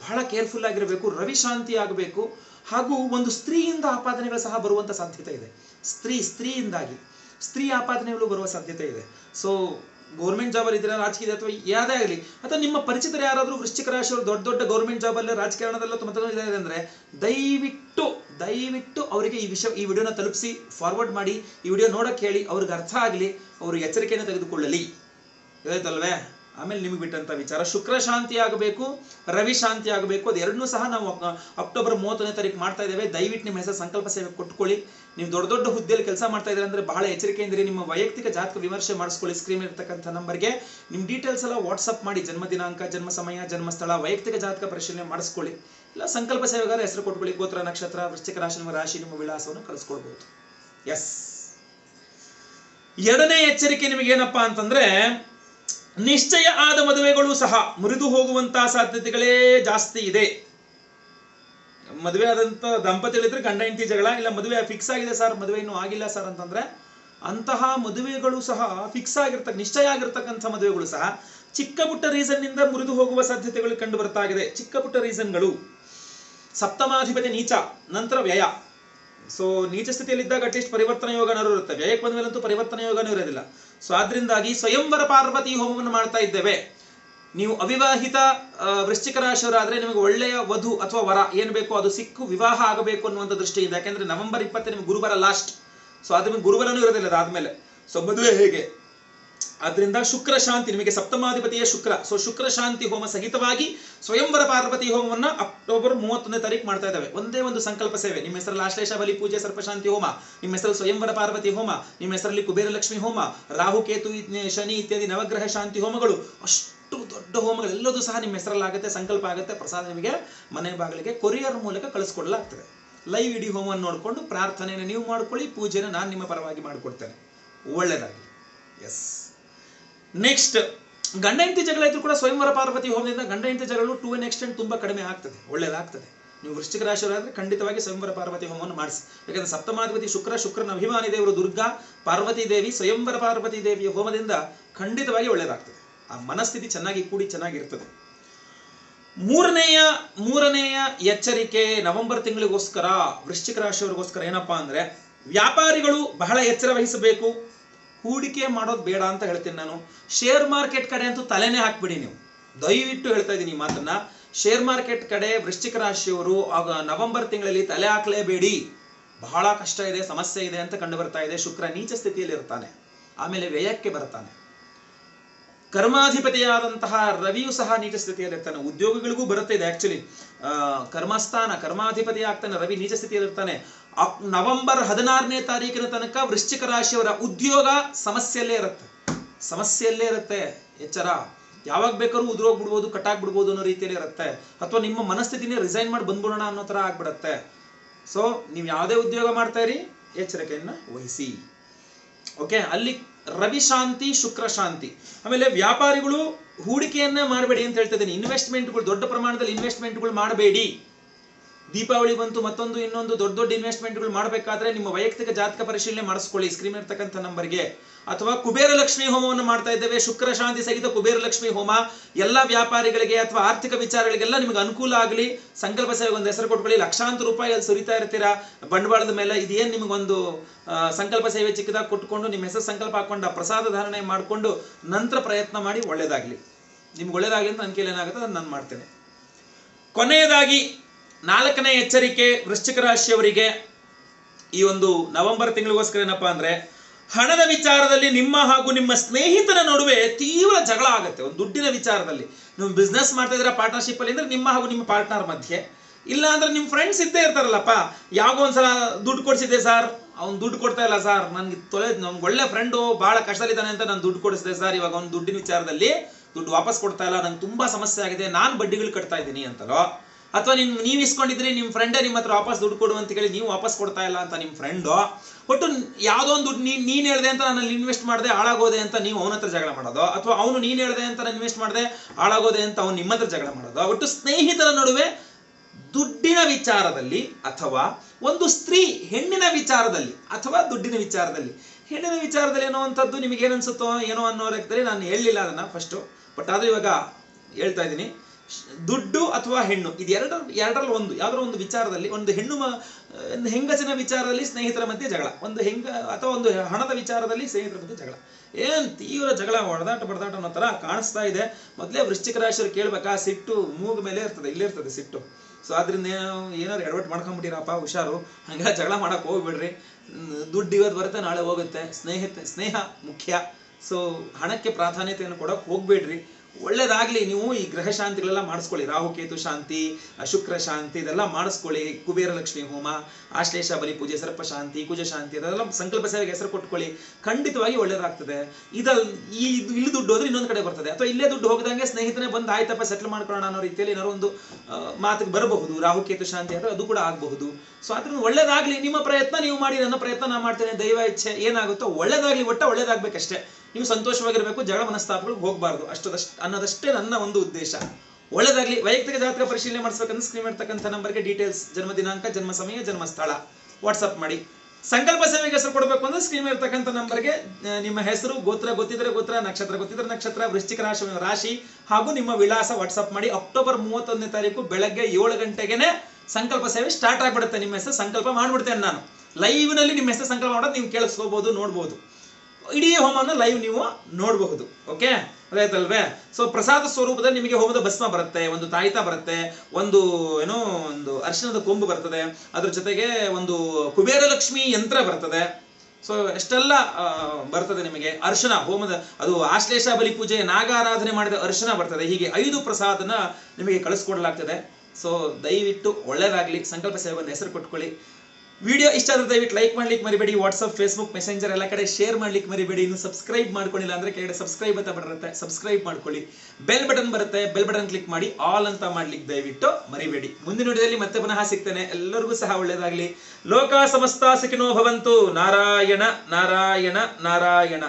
ಬಹಳ ಕೇರ್ಫುಲ್ ಆಗಿರಬೇಕು, ರವಿ ಶಾಂತಿ ಆಗಬೇಕು, ಹಾಗೂ ಒಂದು ಸ್ತ್ರೀಯಿಂದ ಆಪಾದನೆಗಳು ಸಹ ಬರುವಂಥ ಸಾಧ್ಯತೆ ಇದೆ. ಸ್ತ್ರೀ, ಸ್ತ್ರೀಯಿಂದಾಗಿ. ಸ್ತ್ರೀ ಆಪಾದನೆಗಳು ಬರುವ ಸಾಧ್ಯತೆ ಇದೆ. ಸೊ ಗೌರ್ಮೆಂಟ್ ಜಾಬಲ್ಲಿ ಇದ್ರೆ ರಾಜಕೀಯ ಅಥವಾ ಯಾವುದೇ ಆಗಲಿ, ಅಥವಾ ನಿಮ್ಮ ಪರಿಚಿತರು ಯಾರಾದರೂ ವೃಶ್ಚಿಕ ರಾಶಿಯವರು, ದೊಡ್ಡ ದೊಡ್ಡ ಗೌರ್ಮೆಂಟ್ ಜಾಬಲ್ಲಿ ರಾಜಕಾರಣದಲ್ಲೂ ಇದೆ ಅಂದ್ರೆ ದಯವಿಟ್ಟು ದಯವಿಟ್ಟು ಅವರಿಗೆ ಈ ವಿಷಯ, ಈ ವಿಡಿಯೋನ ತಲುಪಿಸಿ ಫಾರ್ವರ್ಡ್ ಮಾಡಿ, ಈ ವಿಡಿಯೋ ನೋಡಕ್ಕೆ ಹೇಳಿ, ಅವ್ರಿಗೆ ಅರ್ಥ ಆಗಲಿ, ಅವರು ಎಚ್ಚರಿಕೆಯನ್ನು ತೆಗೆದುಕೊಳ್ಳಲಿ. ಇದಾಯ್ತಲ್ವೇ ಆಮೇಲೆ ನಿಮಗೆ ಬಿಟ್ಟಂತ ವಿಚಾರ. ಶುಕ್ರ ಶಾಂತಿ ಆಗಬೇಕು, ರವಿ ಶಾಂತಿ ಆಗಬೇಕು ಅದೆರಡನ್ನೂ ಸಹ ನಾವು ಅಕ್ಟೋಬರ್ ಮೂವತ್ತನೇ ತಾರೀಕು ಮಾಡ್ತಾ ಇದ್ದೇವೆ. ದಯವಿಟ್ಟು ನಿಮ್ಮ ಹೆಸರು ಸಂಕಲ್ಪ ಸೇವೆ ಕೊಟ್ಕೊಳ್ಳಿ. ನೀವು ದೊಡ್ಡ ದೊಡ್ಡ ಹುದ್ದೆಯಲ್ಲಿ ಕೆಲಸ ಮಾಡ್ತಾ ಇದ್ದೀರಾ ಅಂದ್ರೆ ಬಹಳ ಎಚ್ಚರಿಕೆಯಿಂದ ನಿಮ್ಮ ವೈಯಕ್ತಿಕ ಜಾತಕ ವಿಮರ್ಶೆ ಮಾಡಿಸ್ಕೊಳ್ಳಿ ಸ್ಕ್ರೀನ್ ಇರ್ತಕ್ಕಂಥ ನಂಬರ್ಗೆ ನಿಮ್ಮ ಡೀಟೇಲ್ಸ್ ಎಲ್ಲ ವಾಟ್ಸಪ್ ಮಾಡಿ. ಜನ್ಮ ದಿನಾಂಕ, ಜನ್ಮ ಸಮಯ, ಜನ್ಮ ಸ್ಥಳ, ವೈಯಕ್ತಿಕ ಜಾತಕ ಪರಿಶೀಲನೆ ಮಾಡಿಸ್ಕೊಳ್ಳಿ. ಇಲ್ಲ, ಸಂಕಲ್ಪ ಸೇವೆಗಾರ ಹೆಸರು ಕೊಟ್ಕೊಳ್ಳಿ. ಗೋತ್ರ, ನಕ್ಷತ್ರ, ವೃಶ್ಚಿಕ ರಾಶಿ, ನಿಮ್ಮ ರಾಶಿ, ನಿಮ್ಮ ವಿಳಾಸವನ್ನು ಕಳಿಸ್ಕೊಳ್ಬಹುದು ಎಸ್ ಎರಡನೇ ಎಚ್ಚರಿಕೆ ನಿಮಗೆ ಏನಪ್ಪಾ ಅಂತಂದ್ರೆ ನಿಶ್ಚಯ ಆದ ಮದುವೆಗಳು ಸಹ ಮುರಿದು ಹೋಗುವಂತಹ ಸಾಧ್ಯತೆಗಳೇ ಜಾಸ್ತಿ ಇದೆ. ಮದುವೆ ಆದಂತ ದಂಪತಿಗಳಿದ್ರೆ ಗಂಡ ಹೆಂಡತಿ ಜಗಳ, ಇಲ್ಲ ಮದುವೆ ಫಿಕ್ಸ್ ಆಗಿದೆ ಸರ್ ಮದುವೆ ಇನ್ನೂ ಆಗಿಲ್ಲ ಸರ್ ಅಂತಂದ್ರೆ ಅಂತಹ ಮದುವೆಗಳು ಸಹ ಫಿಕ್ಸ್ ಆಗಿರ್ತಕ್ಕ, ನಿಶ್ಚಯ ಆಗಿರ್ತಕ್ಕಂಥ ಮದುವೆಗಳು ಸಹ ಚಿಕ್ಕ ಪುಟ್ಟ ರೀಸನ್ನಿಂದ ಮುರಿದು ಹೋಗುವ ಸಾಧ್ಯತೆಗಳು ಕಂಡು ಬರ್ತಾ ಇದೆ ಚಿಕ್ಕ ಪುಟ್ಟ ರೀಸನ್ಗಳು ಸಪ್ತಮಾಧಿಪತಿ ನೀಚ, ನಂತರ ವ್ಯಯ. ಸೊ ನೀಚ ಸ್ಥಿತಿಯಲ್ಲಿದ್ದಾಗ ಅಟ್ಲೀಸ್ಟ್ ಪರಿವರ್ತನ ಯೋಗನೂ ಇರುತ್ತೆ. ವ್ಯಯಕ್ಕೆ ಬಂದ ಮೇಲಂತೂ ಪರಿವರ್ತನ ಯೋಗನೂ ಇರೋದಿಲ್ಲ. ಸೊ ಆದ್ರಿಂದಾಗಿ ಸ್ವಯಂವರ ಪಾರ್ವತಿ ಹೋಮವನ್ನು ಮಾಡ್ತಾ ಇದ್ದೇವೆ. ನೀವು ಅವಿವಾಹಿತ ವೃಶ್ಚಿಕ ರಾಶಿಯವರಾದ್ರೆ ನಿಮಗೆ ಒಳ್ಳೆಯ ವಧು ಅಥವಾ ವರ ಏನು ಬೇಕೋ ಅದು ಸಿಕ್ಕು, ವಿವಾಹ ಆಗಬೇಕು ಅನ್ನುವಂಥ ದೃಷ್ಟಿಯಿಂದ. ಯಾಕೆಂದ್ರೆ ನವೆಂಬರ್ ಇಪ್ಪತ್ತು ನಿಮಗೆ ಗುರುವಾರ ಲಾಸ್ಟ್ ಸೊ ಅದ್ರ ಗುರುವಾರನೂ ಇರೋದಿಲ್ಲ ಅದಾದಮೇಲೆ. ಸೊ ಮದುವೆ ಹೇಗೆ? ಆದ್ರಿಂದ ಶುಕ್ರ ಶಾಂತಿ, ನಿಮಗೆ ಸಪ್ತಮಾಧಿಪತಿಯ ಶುಕ್ರ. ಸೊ ಶುಕ್ರ ಶಾಂತಿ ಹೋಮ ಸಹಿತವಾಗಿ ಸ್ವಯಂವರ ಪಾರ್ವತಿ ಹೋಮವನ್ನು ಅಕ್ಟೋಬರ್ ಮೂವತ್ತೊಂದನೇ ತಾರೀಕು ಮಾಡ್ತಾ ಇದ್ದಾವೆ. ಒಂದೇ ಒಂದು ಸಂಕಲ್ಪ ಸೇವೆ. ನಿಮ್ಮ ಹೆಸರಲ್ಲಿ ಆಶ್ಲೇಷ ಬಲಿ, ಪೂಜೆ ಸರ್ಪಶಾಂತಿ ಹೋಮ. ನಿಮ್ಮ ಹೆಸರಲ್ಲಿ ಸ್ವಯಂವರ ಪಾರ್ವತಿ ಹೋಮ. ನಿಮ್ಮ ಹೆಸರಲ್ಲಿ ಕುಬೇರ ಲಕ್ಷ್ಮಿ ಹೋಮ. ರಾಹು, ಕೇತು ಶನಿ ಇತ್ಯಾದಿ ನವಗ್ರಹ ಶಾಂತಿ ಹೋಮಗಳು. ಅಷ್ಟು ದೊಡ್ಡ ಹೋಮಗಳು ಎಲ್ಲದೂ ಸಹ ನಿಮ್ಮ ಹೆಸರಲ್ಲಿ ಆಗುತ್ತೆ, ಸಂಕಲ್ಪ ಆಗುತ್ತೆ. ಪ್ರಸಾದ ನಿಮಗೆ ಮನೆ ಬಾಗಿಲಿಗೆ ಕೊರಿಯರ್ ಮೂಲಕ ಕಳಿಸ್ಕೊಡಲಾಗ್ತದೆ. ಲೈವ್ ಇಡೀ ಹೋಮವನ್ನು ನೋಡಿಕೊಂಡು ಪ್ರಾರ್ಥನೆಯನ್ನು ನೀವು ಮಾಡ್ಕೊಳ್ಳಿ, ಪೂಜೆಯನ್ನು ನಾನು ನಿಮ್ಮ ಪರವಾಗಿ ಮಾಡಿಕೊಡ್ತೇನೆ. ಒಳ್ಳೆಯದಾಗಲಿ ಎಸ್ ನೆಕ್ಸ್ಟ್ ಗಂಡ ಹೆಂಡತಿ ಜಗಳ ಇದ್ರೂ ಕೂಡ ಸ್ವಯಂವರ ಪಾರ್ವತಿ ಹೋಮದಿಂದ ಗಂಡ ಹೆಂಡತಿ ಜಗಳು ಟು ಎನ್ ಎಕ್ಸ್ಟೆಂಟ್ ತುಂಬಾ ಕಡಿಮೆ ಆಗ್ತದೆ, ಒಳ್ಳೇದಾಗ್ತದೆ. ನೀವು ವೃಶ್ಚಿಕ ರಾಶಿಯವರಾದ್ರೆ ಖಂಡಿತವಾಗಿ ಸ್ವಯಂವರ ಪಾರ್ವತಿ ಹೋಮವನ್ನು ಮಾಡಿಸಿ. ಯಾಕಂದ್ರೆ ಸಪ್ತಮಾಧಿಪತಿ ಶುಕ್ರ, ಶುಕ್ರನ ಅಭಿಮಾನಿ ದೇವರು ದುರ್ಗಾ, ಪಾರ್ವತಿ ದೇವಿ, ಸ್ವಯಂವರ ಪಾರ್ವತಿ ದೇವಿಯ ಹೋಮದಿಂದ ಖಂಡಿತವಾಗಿ ಒಳ್ಳೇದಾಗ್ತದೆ. ಆ ಮನಸ್ಥಿತಿ ಚೆನ್ನಾಗಿ ಕೂಡಿ ಚೆನ್ನಾಗಿರ್ತದೆ. ಮೂರನೆಯ ಮೂರನೆಯ ಎಚ್ಚರಿಕೆ ನವೆಂಬರ್ ತಿಂಗಳಿಗೋಸ್ಕರ, ವೃಶ್ಚಿಕ ರಾಶಿಯವರಿಗೋಸ್ಕರ ಏನಪ್ಪಾ ಅಂದ್ರೆ ವ್ಯಾಪಾರಿಗಳು ಬಹಳ ಎಚ್ಚರ ವಹಿಸಬೇಕು. ಹೂಡಿಕೆ ಮಾಡೋದು ಬೇಡ ಅಂತ ಹೇಳ್ತೀನಿ ನಾನು. ಶೇರ್ ಮಾರ್ಕೆಟ್ ಕಡೆ ಅಂತೂ ತಲೆನೇ ಹಾಕ್ಬಿಡಿ ನೀವು. ದಯವಿಟ್ಟು ಹೇಳ್ತಾ ಇದ್ದೀನಿ ಮಾತನ್ನ. ಶೇರ್ ಮಾರ್ಕೆಟ್ ಕಡೆ ವೃಶ್ಚಿಕ ರಾಶಿಯವರು ಆಗ ನವೆಂಬರ್ ತಿಂಗಳಲ್ಲಿ ತಲೆ ಹಾಕಲೇಬೇಡಿ. ಬಹಳ ಕಷ್ಟ ಇದೆ, ಸಮಸ್ಯೆ ಇದೆ ಅಂತ ಕಂಡು ಬರ್ತಾ ಇದೆ. ಶುಕ್ರ ನೀಚ ಸ್ಥಿತಿಯಲ್ಲಿ ಇರ್ತಾನೆ. ಆಮೇಲೆ ವ್ಯಯಕ್ಕೆ ಬರ್ತಾನೆ. ಕರ್ಮಾಧಿಪತಿಯಾದಂತಹ ರವಿಯು ಸಹ ನೀಚ ಸ್ಥಿತಿಯಲ್ಲಿ ಇರ್ತಾನೆ. ಉದ್ಯೋಗಗಳಿಗೂ ಬರುತ್ತೆ ಇದೆ ಆಕ್ಚುಲಿ ಕರ್ಮಸ್ಥಾನ, ಕರ್ಮಾಧಿಪತಿ ಆಗ್ತಾನೆ ರವಿ ನೀಚ ಸ್ಥಿತಿಯಲ್ಲಿ ಇರ್ತಾನೆ. ನವೆಂಬರ್ ಹದಿನಾರನೇ ತಾರೀಕಿನ ತನಕ ವೃಶ್ಚಿಕ ರಾಶಿಯವರ ಉದ್ಯೋಗ ಸಮಸ್ಯೆಯಲ್ಲೇ ಇರುತ್ತೆ. ಸಮಸ್ಯೆಯಲ್ಲೇ ಇರುತ್ತೆ. ಎಚ್ಚರ. ಯಾವಾಗ ಬೇಕಾದ್ರೂ ಉದುರೋಗ್ಬಿಡ್ಬೋದು ಬಿಡ್ಬೋದು ಕಟ್ಟಾಕ್ ಬಿಡ್ಬೋದು ಅನ್ನೋ ರೀತಿಯಲ್ಲಿ ಇರುತ್ತೆ. ಅಥವಾ ನಿಮ್ಮ ಮನಸ್ಥಿತಿನೇ ರಿಸೈನ್ ಮಾಡಿ ಬಂದ್ಬಿಡೋಣ ಅನ್ನೋ ಥರ ಆಗ್ಬಿಡತ್ತೆ. ಸೊ ನೀವು ಯಾವುದೇ ಉದ್ಯೋಗ ಮಾಡ್ತಾ ಇರಿ, ಎಚ್ಚರಿಕೆಯನ್ನು ವಹಿಸಿ. ಓಕೆ ಅಲ್ಲಿ ರವಿ ಶಾಂತಿ, ಶುಕ್ರ ಶಾಂತಿ. ಆಮೇಲೆ ವ್ಯಾಪಾರಿಗಳು ಹೂಡಿಕೆಯನ್ನ ಮಾಡಬೇಡಿ ಅಂತ ಹೇಳ್ತಾ ಇದ್ದೀನಿ ಇನ್ವೆಸ್ಟ್ಮೆಂಟ್ಗಳು ದೊಡ್ಡ ಪ್ರಮಾಣದಲ್ಲಿ ಇನ್ವೆಸ್ಟ್ಮೆಂಟ್ಗಳು ಮಾಡಬೇಡಿ. ದೀಪಾವಳಿ ಬಂತು, ಮತ್ತೊಂದು, ಇನ್ನೊಂದು ದೊಡ್ಡ ದೊಡ್ಡ ಇನ್ವೆಸ್ಟ್ಮೆಂಟ್ಗಳು ಮಾಡಬೇಕಾದ್ರೆ ನಿಮ್ಮ ವೈಯಕ್ತಿಕ ಜಾತಕ ಪರಿಶೀಲನೆ ಮಾಡಿಸ್ಕೊಳ್ಳಿ. ಸ್ಕ್ರೀನ್ ಇರ್ತಕ್ಕಂಥ ನಂಬರ್ಗೆ ಅಥವಾ ಕುಬೇರ ಲಕ್ಷ್ಮಿ ಹೋಮವನ್ನು ಮಾಡ್ತಾ ಇದ್ದೇವೆ. ಶುಕ್ರ, ಶಾಂತಿ ಸಹಿತ ಕುಬೇರ ಲಕ್ಷ್ಮಿ ಹೋಮ ಎಲ್ಲ ವ್ಯಾಪಾರಿಗಳಿಗೆ ಅಥವಾ ಆರ್ಥಿಕ ವಿಚಾರಗಳಿಗೆಲ್ಲ ನಿಮಗೆ ಅನುಕೂಲ ಆಗಲಿ. ಸಂಕಲ್ಪ ಸೇವೆಗೆ ಒಂದು ಹೆಸರು ಕೊಟ್ಕೊಳ್ಳಿ. ಲಕ್ಷಾಂತರ ರೂಪಾಯಿ ಅಲ್ಲಿ ಸುರಿತಾ ಇರ್ತೀರಾ? ಬಂಡವಾಳದ ಮೇಲೆ ಇದೇನು ನಿಮಗೊಂದು ಸಂಕಲ್ಪ ಸೇವೆ ಚಿಕ್ಕದಾಗಿ ಕೊಟ್ಕೊಂಡು ನಿಮ್ಮ ಹೆಸರು ಸಂಕಲ್ಪ ಹಾಕೊಂಡು ಪ್ರಸಾದ ಧಾರಣೆ ಮಾಡಿಕೊಂಡು ನಂತರ ಪ್ರಯತ್ನ ಮಾಡಿ ಒಳ್ಳೇದಾಗ್ಲಿ. ನಿಮ್ಗೆ ಒಳ್ಳೇದಾಗಲಿ ಅಂತ ನನ್ನ ಏನಾಗುತ್ತೆ? ಅದನ್ನು ನಾನು ಮಾಡ್ತೇನೆ. ಕೊನೆಯದಾಗಿ ನಾಲ್ಕನೇ ಎಚ್ಚರಿಕೆ ವೃಶ್ಚಿಕ ರಾಶಿಯವರಿಗೆ ಈ ಒಂದು ನವೆಂಬರ್ ತಿಂಗಳಿಗೋಸ್ಕರ ಏನಪ್ಪಾ ಅಂದ್ರೆ, ಹಣದ ವಿಚಾರದಲ್ಲಿ ನಿಮ್ಮ ಹಾಗೂ ನಿಮ್ಮ ಸ್ನೇಹಿತನ ನಡುವೆ ತೀವ್ರ ಜಗಳ ಆಗುತ್ತೆ. ಒಂದು ದುಡ್ಡಿನ ವಿಚಾರದಲ್ಲಿ. ನೀವು ಬಿಸ್ನೆಸ್ ಮಾಡ್ತಾ ಇದ್ದೀರಾ ಪಾರ್ಟ್ನರ್ಶಿಪ್ ಅಲ್ಲಿ ಅಂದ್ರೆ ನಿಮ್ಮ ಹಾಗೂ ನಿಮ್ಮ ಪಾರ್ಟ್ನರ್ ಮಧ್ಯೆ. ಇಲ್ಲ ಅಂದ್ರೆ ನಿಮ್ಮ ಫ್ರೆಂಡ್ಸ್ ಇದ್ದೇ ಇರ್ತಾರಲ್ಲಪ್ಪ. ಯಾವಾಗ ಒಂದ್ಸಲ ದುಡ್ಡು ಕೊಡಿಸಿದೆ ಸರ್ ಅವ್ನು ದುಡ್ಡು ಕೊಡ್ತಾ ಇಲ್ಲ ಸರ್ ನನ್ಗೆ ತೊಲೆ, ನಮ್ಗೆ ಒಳ್ಳೆ ಫ್ರೆಂಡು ಬಹಳ ಕಷ್ಟದಲ್ಲಿದ್ದಾನೆ ಅಂತ ನಾನು ದುಡ್ಡು ಕೊಡಿಸಿದೆ ಸರ್ ಇವಾಗ ಅವ್ನು ದುಡ್ಡಿನ ವಿಚಾರದಲ್ಲಿ ದುಡ್ಡು ವಾಪಸ್ ಕೊಡ್ತಾ ಇಲ್ಲ. ನಂಗೆ ತುಂಬಾ ಸಮಸ್ಯೆ ಆಗಿದೆ. ನಾನು ಬಡ್ಡಿಗಳು ಕಟ್ತಾ ಇದ್ದೀನಿ ಅಂತಲೋ. ಅಥವಾ ನಿಮ್ ನೀವು ಇಸ್ಕೊಂಡಿದ್ರೆ ನಿಮ್ಮ ಫ್ರೆಂಡೇ ನಿಮ್ಮ ಹತ್ರ ವಾಪಸ್ ದುಡ್ಡು ಕೊಡು ಅಂತ ಹೇಳಿ ನೀವು ವಾಪಸ್ ಕೊಡ್ತಾ ಇಲ್ಲ ಅಂತ ನಿಮ್ಮ ಫ್ರೆಂಡು ಒಟ್ಟು ಯಾವುದೋ ಒಂದು ದುಡ್ಡು ನೀನು ನೀನು ಹೇಳಿದೆ ಅಂತ ನಾನು ಇನ್ವೆಸ್ಟ್ ಮಾಡಿದೆ, ಹಾಳಾಗೋದೆ ಅಂತ ನೀವು ಅವನ ಹತ್ರ ಜಗಳ ಮಾಡೋದು? ಅಥವಾ ಅವನು ನೀನು ಹೇಳಿದೆ ಅಂತ ನಾನು ಇನ್ವೆಸ್ಟ್ ಮಾಡಿದೆ, ಹಾಳಾಗೋದೆ ಅಂತ ಅವ್ನು ನಿಮ್ಮ ಹತ್ರ ಜಗಳ ಮಾಡೋದು? ಒಟ್ಟು ಸ್ನೇಹಿತರ ನಡುವೆ ದುಡ್ಡಿನ ವಿಚಾರದಲ್ಲಿ ಅಥವಾ ಒಂದು ಸ್ತ್ರೀ ಹೆಣ್ಣಿನ ವಿಚಾರದಲ್ಲಿ ಅಥವಾ ದುಡ್ಡಿನ ವಿಚಾರದಲ್ಲಿ? ಹೆಣ್ಣಿನ ವಿಚಾರದಲ್ಲಿ ಏನೋ ಅಂಥದ್ದು ನಿಮಗೆ ಏನನ್ಸುತ್ತೋ ಏನೋ ಅನ್ನೋ ಲೆಕ್ಕದಲ್ಲಿ ನಾನು ಹೇಳಲಿಲ್ಲ ಅದನ್ನು ಫಸ್ಟು ಬಟ್ ಆದ್ರೆ ಇವಾಗ ಹೇಳ್ತಾ ಇದ್ದೀನಿ. ದುಡ್ಡು ಅಥವಾ ಹೆಣ್ಣು? ಇದು ಎರಡ, ಎರಡರಲ್ಲಿ ಒಂದು ಯಾವ್ದಾರ ಒಂದು ವಿಚಾರದಲ್ಲಿ, ಒಂದು ಹೆಣ್ಣು ಒಂದು ಹೆಂಗಸಿನ ವಿಚಾರದಲ್ಲಿ ಸ್ನೇಹಿತರ ಮಧ್ಯೆ ಜಗಳ. ಒಂದು ಹೆಂಗ, ಅಥವಾ ಒಂದು ಹಣದ ವಿಚಾರದಲ್ಲಿ ಸ್ನೇಹಿತರ ಮಧ್ಯೆ ಜಗಳ. ಏನ್ ತೀವ್ರ ಜಗಳ ಹೊಡೆದಾಟ ಬಡದಾಟ ಅನ್ನೋ ತರ ಕಾಣಿಸ್ತಾ ಇದೆ. ಮೊದಲೇ ವೃಶ್ಚಿಕ ರಾಶಿಯವರು ಕೇಳ್ಬೇಕಾ, ಸಿಟ್ಟು ಮೂಗ್ ಮೇಲೆ ಇರ್ತದೆ, ಇಲ್ಲೇ ಇರ್ತದೆ ಸಿಟ್ಟು. ಸೊ ಅದರಿಂದ ಏನಾದ್ರು ಎಡವಟ್ ಮಾಡ್ಕೊಂಬಿಟ್ಟಿರಪ್ಪ, ಹುಷಾರು. ಹಂಗ ಜಗಳ ಮಾಡಕ್ ಹೋಗ್ಬಿಡ್ರಿ. ದುಡ್ಡು ಇವತ್ತು ಬರುತ್ತೆ, ನಾಳೆ ಹೋಗುತ್ತೆ. ಸ್ನೇಹಿತ, ಸ್ನೇಹ ಮುಖ್ಯ. ಸೊ ಹಣಕ್ಕೆ ಪ್ರಾಧಾನ್ಯತೆಯನ್ನು ಕೊಡೋಕೆ ಹೋಗ್ಬೇಡ್ರಿ. ಒಳ್ಳೇದಾಗ್ಲಿ, ನೀವು ಈ ಗ್ರಹ ಶಾಂತಿಗಳೆಲ್ಲ ಮಾಡಿಸ್ಕೊಳ್ಳಿ. ರಾಹುಕೇತು ಶಾಂತಿ ಶುಕ್ರ ಶಾಂತಿ, ಇದೆಲ್ಲ ಮಾಡಿಸ್ಕೊಳ್ಳಿ. ಕುಬೇರ, ಲಕ್ಷ್ಮಿ, ಹೋಮ, ಆಶ್ಲೇಷ, ಬಲಿ ಪೂಜೆ, ಸರ್ಪ ಶಾಂತಿ, ಕುಜ ಶಾಂತಿ, ಅದೆಲ್ಲ ಸಂಕಲ್ಪ ಸೇವೆಗೆ ಹೆಸರು ಕೊಟ್ಕೊಳ್ಳಿ. ಖಂಡಿತವಾಗಿ ಒಳ್ಳೇದಾಗ್ತದೆ. ಇದಲ್, ಈ ಇಲ್ಲಿ ದುಡ್ಡು ಹೋದ್ರೆ ಇನ್ನೊಂದು ಕಡೆ ಬರ್ತದೆ. ಅಥವಾ ಇಲ್ಲೇ ದುಡ್ಡು ಹೋಗದಂಗೆ ಸ್ನೇಹಿತನೇ ಬಂದು ಆಯ್ತಪ್ಪ ಸೆಟ್ಲ್ ಮಾಡ್ಕೊಳ್ಳೋಣ ಅನ್ನೋ ರೀತಿಯಲ್ಲಿ ಏನಾದ್ರು ಒಂದು ಮಾತಿಗೆ ಬರಬಹುದು. ರಾಹುಕೇತು ಶಾಂತಿ ಆದರೆ ಅದು ಕೂಡ ಆಗಬಹುದು. ಸೊ ಅದ್ರಿಂದ ಒಳ್ಳೇದಾಗ್ಲಿ, ನಿಮ್ಮ ಪ್ರಯತ್ನ ನೀವು ಮಾಡಿ, ನನ್ನ ಪ್ರಯತ್ನ ನಾನು ಮಾಡ್ತೇನೆ, ದೈವ ಇಚ್ಛೆ ಏನಾಗುತ್ತೋ ಒಳ್ಳೇದಾಗ್ಲಿ, ಒಟ್ಟ ಒಳ್ಳೇದಾಗ್ಬೇಕಷ್ಟೇ. ನೀವು ಸಂತೋಷವಾಗಿರಬೇಕು, ಜಗಳ ಮನಸ್ತಾಪಗಳಿಗೆ ಹೋಗಬಾರ್ದು. ಅಷ್ಟದಷ್ಟು ಅನ್ನೋದಷ್ಟೇ ನನ್ನ ಒಂದು ಉದ್ದೇಶ. ಒಳ್ಳೆದಾಗಲಿ. ವೈಯಕ್ತಿಕ ಜಾತಕ ಪರಿಶೀಲನೆ ಮಾಡಿಸ್ಬೇಕಂದ್ರೆ ಸ್ಕ್ರೀನ್ ಮಾಡ್ತಕ್ಕಂಥ ನಂಬರ್ಗೆ ಡೀಟೇಲ್ಸ್ ಜನ್ಮ ದಿನಾಂಕ, ಜನ್ಮ ಸಮಯ, ಜನ್ಮ ಸ್ಥಳ. ವಾಟ್ಸಪ್ ಮಾಡಿ. ಸಂಕಲ್ಪ ಸೇವೆಗೆ ಹೆಸರು ಕೊಡಬೇಕು ಅಂದ್ರೆ ಸ್ಕ್ರೀನ್ ಇರ್ತಕ್ಕಂಥ ನಂಬರ್ಗೆ ನಿಮ್ಮ ಹೆಸರು, ಗೋತ್ರ ಗೊತ್ತಿದ್ರೆ ಗೋತ್ರ, ನಕ್ಷತ್ರ ಗೊತ್ತಿದ್ರೆ ನಕ್ಷತ್ರ, ವೃಶ್ಚಿಕ ರಾಶಿ ರಾಶಿ ಹಾಗೂ ನಿಮ್ಮ ವಿಳಾಸ ವಾಟ್ಸಪ್ ಮಾಡಿ. ಅಕ್ಟೋಬರ್ ಮೂವತ್ತೊಂದನೇ ತಾರೀಕು ಬೆಳಗ್ಗೆ ಏಳು ಗಂಟೆಗೆನೆ ಸಂಕಲ್ಪ ಸೇವೆ ಸ್ಟಾರ್ಟ್ ಆಗಿಬಿಡುತ್ತೆ. ನಿಮ್ಮ ಹೆಸರು ಸಂಕಲ್ಪ ಮಾಡ್ಬಿಡ್ತೇನೆ ನಾನು. ಲೈವ್ನಲ್ಲಿ ನಿಮ್ಮ ಹೆಸರು ಸಂಕಲ್ಪ ಮಾಡೋದು ನೀವು ಕೇಳಿಸ್ಕೋಬಹುದು ನೋಡ್ಬೋದು. ಇಡೀ ಹೋಮವನ್ನು ಲೈವ್ ನೀವು ನೋಡಬಹುದು ಓಕೆ ಅದಾಯ್ತಲ್ವೇ? ಸೊ ಪ್ರಸಾದ ಸ್ವರೂಪದಲ್ಲಿ ನಿಮಗೆ ಹೋಮದ ಭಸ್ಮ ಬರುತ್ತೆ, ಒಂದು ತಾಯಿತ ಬರುತ್ತೆ, ಒಂದು, ಏನೋ, ಒಂದು ಅರಿಶಿಣದ ಕೊಂಬು ಬರ್ತದೆ, ಅದ್ರ ಜೊತೆಗೆ ಒಂದು ಕುಬೇರ ಲಕ್ಷ್ಮಿ ಯಂತ್ರ ಬರ್ತದೆ. ಸೊ ಎಷ್ಟೆಲ್ಲ ಬರ್ತದೆ ನಿಮಗೆ? ಅರ್ಶನ ಹೋಮದ, ಅದು ಆಶ್ಲೇಷ ಬಲಿ ಪೂಜೆ, ನಾಗಾರಾಧನೆ ಮಾಡಿದ ಅರ್ಶನ ಬರ್ತದೆ. ಹೀಗೆ ಐದು ಪ್ರಸಾದನ ನಿಮಗೆ ಕಳಿಸ್ಕೊಡಲಾಗ್ತದೆ. ಸೊ ದಯವಿಟ್ಟು ಒಳ್ಳೆಯದಾಗಲಿ ಸಂಕಲ್ಪ ಸೇವೆಯನ್ನು ಹೆಸರು ಕೊಟ್ಕೊಳ್ಳಿ. ವಿಡಿಯೋ ಇಷ್ಟ ಆದರೆ ದಯವಿಟ್ಟು ಲೈಕ್ ಮಾಡ್ಲಿಕ್ಕೆ ಮರಿಬೇಡಿ. ವಾಟ್ಸಪ್ ಫೇಸ್ಬುಕ್ ಮೆಸೆಂಜರ್ ಎಲ್ಲ ಕಡೆ ಶೇರ್ ಮಾಡ್ಲಿಕ್ಕೆ ಮರಿಬೇಡಿ. ಇನ್ನು ಸಬ್ಸ್ಕ್ರೈಬ್ ಮಾಡ್ಕೊಂಡಿಲ್ಲ ಅಂದ್ರೆ ಕೆಳಗಡೆ ಸಬ್ಸ್ಕ್ರೈಬ್ ಅಂತ ಬರುತ್ತೆ ಸಬ್ಸ್ಕ್ರೈಬ್ ಮಾಡ್ಕೊಳ್ಳಿ. ಬೆಲ್ ಬಟನ್ ಬರುತ್ತೆ. ಬೆಲ್ ಬಟನ್ ಕ್ಲಿಕ್ ಮಾಡಿ ಆಲ್ ಅಂತ ಮಾಡ್ಲಿಕ್ಕೆ ದಯವಿಟ್ಟು ಮರಿಬೇಡಿ. ಮುಂದಿನ ವಿಡಿಯೋದಲ್ಲಿ ಮತ್ತೆ ಪುನಃ ಸಿಗ್ತೇನೆ. ಎಲ್ಲರಿಗೂ ಸಹ ಒಳ್ಳೆಯದಾಗಲಿ ಲೋಕ ಸಮಸ್ತ ಭವಂತು. ನಾರಾಯಣ ನಾರಾಯಣ ನಾರಾಯಣ.